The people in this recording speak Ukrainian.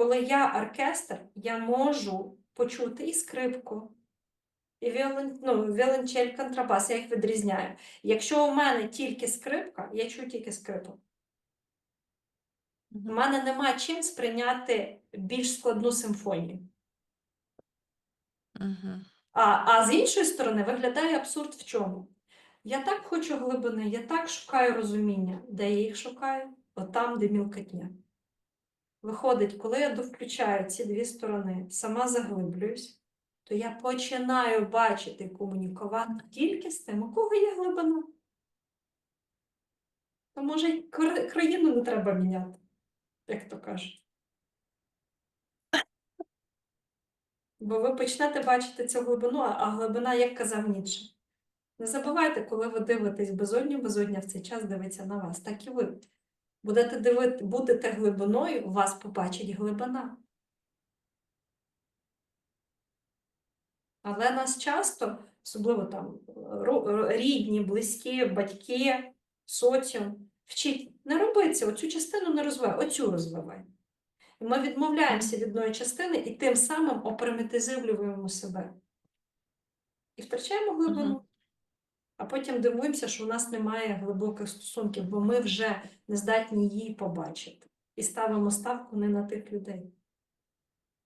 Коли я оркестр, я можу почути і скрипку, і віолон, ну, віолончель, контрабас, я їх відрізняю. Якщо у мене тільки скрипка, я чую тільки скрипку. У мене нема чим сприйняти більш складну симфонію. Угу. А, а з іншої сторони виглядає абсурд в чому? Я так хочу глибини, я так шукаю розуміння, де я їх шукаю, от там, де мілкотня. Виходить, коли я довключаю ці дві сторони, сама заглиблююсь, то я починаю бачити комунікувати тільки з тим, у кого є глибина. То може країну не треба міняти, як то кажуть. Бо ви почнете бачити цю глибину, а глибина, як казав Ніцше. Не забувайте, коли ви дивитесь безодню, безодня в цей час дивиться на вас. Так і ви. Будете дивити, будете глибиною, вас побачить глибина. Але нас часто, особливо там рідні, близькі, батьки, соціум, вчить не роби оцю частину не розвивай, оцю розвивай. І ми відмовляємося від одної частини і тим самим опримітизивлюємо себе. І втрачаємо глибину. А потім дивуємося, що у нас немає глибоких стосунків, бо ми вже не здатні її побачити. І ставимо ставку не на тих людей.